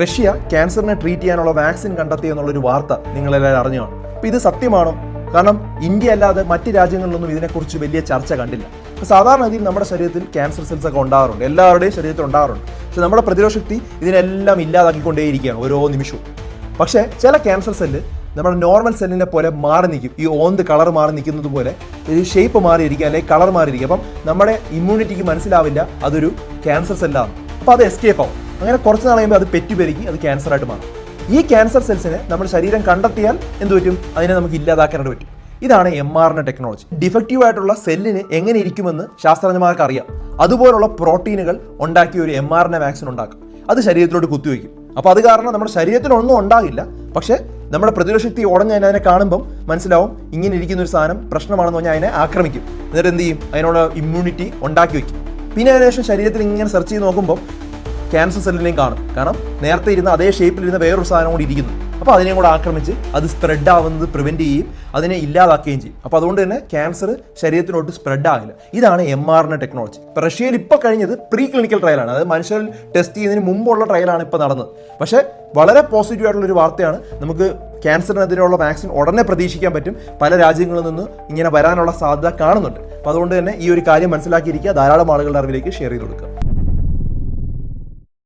Russia ക്യാൻസറിനെ treat ചെയ്യാനുള്ള vaccine കണ്ടെത്തി എന്നുള്ളൊരു വാർത്ത നിങ്ങളെല്ലാവരും അറിഞ്ഞാണ് അപ്പോൾ ഇത് സത്യമാണോ? കാരണം ഇന്ത്യ അല്ലാതെ മറ്റ് രാജ്യങ്ങളിലൊന്നും ഇതിനെക്കുറിച്ച് വലിയ ചർച്ച കണ്ടില്ല. അപ്പോൾ സാധാരണഗതിയിൽ നമ്മുടെ ശരീരത്തിൽ ക്യാൻസർ സെൽസ് ഒക്കെ ഉണ്ടാകാറുണ്ട് എല്ലാവരുടെയും ശരീരത്തിൽ ഉണ്ടാകാറുണ്ട് പക്ഷെ നമ്മുടെ പ്രതിരോധ ശക്തി ഇതിനെല്ലാം ഇല്ലാതാക്കിക്കൊണ്ടേയിരിക്കുകയാണ് ഓരോ നിമിഷവും. പക്ഷേ ചില ക്യാൻസർ സെല്ല് നമ്മുടെ നോർമൽ സെല്ലിനെ പോലെ മാറി നിൽക്കും. ഈ ഓന്ത് കളർ മാറി നിൽക്കുന്നത് പോലെ ഷേപ്പ് മാറിയിരിക്കുക അല്ലെങ്കിൽ കളർ മാറിയിരിക്കുക അപ്പം നമ്മുടെ ഇമ്മ്യൂണിറ്റിക്ക് മനസ്സിലാവില്ല അതൊരു ക്യാൻസർ സെല്ലാണ്. അപ്പോൾ അത് എസ്കേപ്പ് ആവും. അങ്ങനെ കുറച്ച് നാൾ കഴിയുമ്പോൾ അത് പെറ്റുപെരുകി അത് ക്യാൻസർ ആയിട്ട് മാറും. ഈ ക്യാൻസർ സെൽസിനെ നമ്മുടെ ശരീരം കണ്ടെത്തിയാൽ എന്ത് പറ്റും? അതിനെ നമുക്ക് ഇല്ലാതാക്കാനായിട്ട് പറ്റും. ഇതാണ് M R N technology defective ആയിട്ടുള്ള സെല്ലിന് എങ്ങനെ ഇരിക്കുമെന്ന് ശാസ്ത്രജ്ഞന്മാർക്ക് അറിയാം. അതുപോലുള്ള പ്രോട്ടീനുകൾ ഉണ്ടാക്കിയ ഒരു എം ആർ ആറിന്റെ വാക്സിൻ ഉണ്ടാക്കും. അത് ശരീരത്തിലോട്ട് കുത്തിവെക്കും. അപ്പോൾ അത് കാരണം നമ്മുടെ ശരീരത്തിനൊന്നും ഉണ്ടാകില്ല. പക്ഷേ നമ്മുടെ പ്രതിരോധശക്തി ഉടഞ്ഞ് അതിനെ കാണുമ്പം മനസ്സിലാവും ഇങ്ങനെ ഇരിക്കുന്ന ഒരു സാധനം പ്രശ്നമാണെന്ന് പറഞ്ഞാൽ അതിനെ ആക്രമിക്കും. എന്നിട്ട് എന്ത് ചെയ്യും? അതിനോട് ഇമ്മ്യൂണിറ്റി ഉണ്ടാക്കി വെക്കും പിന്നെ അതിനുശേഷം ശരീരത്തിൽ ഇങ്ങനെ സെർച്ച് ചെയ്ത് നോക്കുമ്പോൾ ക്യാൻസർ സെല്ലിനെയും കാണും. കാരണം നേരത്തെ ഇരുന്ന അതേ ഷേപ്പിൽ ഇരുന്ന വേറൊരു സാധനം കൂടി ഇരിക്കുന്നു. അപ്പോൾ അതിനെയും കൂടെ ആക്രമിച്ച് അത് സ്പ്രെഡ് ആവുന്നത് പ്രിവെന്റ് ചെയ്യും അതിനെ ഇല്ലാതാക്കുകയും ചെയ്യും. അപ്പോൾ അതുകൊണ്ട് തന്നെ ക്യാൻസർ ശരീരത്തിനോട്ട് സ്പ്രെഡ് ആകില്ല. ഇതാണ് എം ആറിന്റെ ടെക്നോളജി ഇപ്പോൾ റഷ്യയിൽ ഇപ്പോൾ കഴിഞ്ഞത് പ്രീ ക്ലിനിക്കൽ ട്രയലാണ് അതായത് മനുഷ്യരിൽ ടെസ്റ്റ് ചെയ്യുന്നതിന് മുമ്പുള്ള ട്രയലാണ് ഇപ്പോൾ നടന്നത്. പക്ഷേ വളരെ പോസിറ്റീവ് ആയിട്ടുള്ള ഒരു വാർത്തയാണ് നമുക്ക് ക്യാൻസറിനെതിരെയുള്ള വാക്സിൻ ഉടനെ പ്രതീക്ഷിക്കാൻ പറ്റും. പല രാജ്യങ്ങളിൽ നിന്ന് ഇങ്ങനെ വരാനുള്ള സാധ്യത കാണുന്നുണ്ട്. അപ്പോൾ അതുകൊണ്ട് തന്നെ ഈ ഒരു കാര്യം മനസ്സിലാക്കിയിരിക്കുക. ധാരാളം ആളുകളുടെ അറിവിലേക്ക് ഷെയർ ചെയ്ത് കൊടുക്കുക.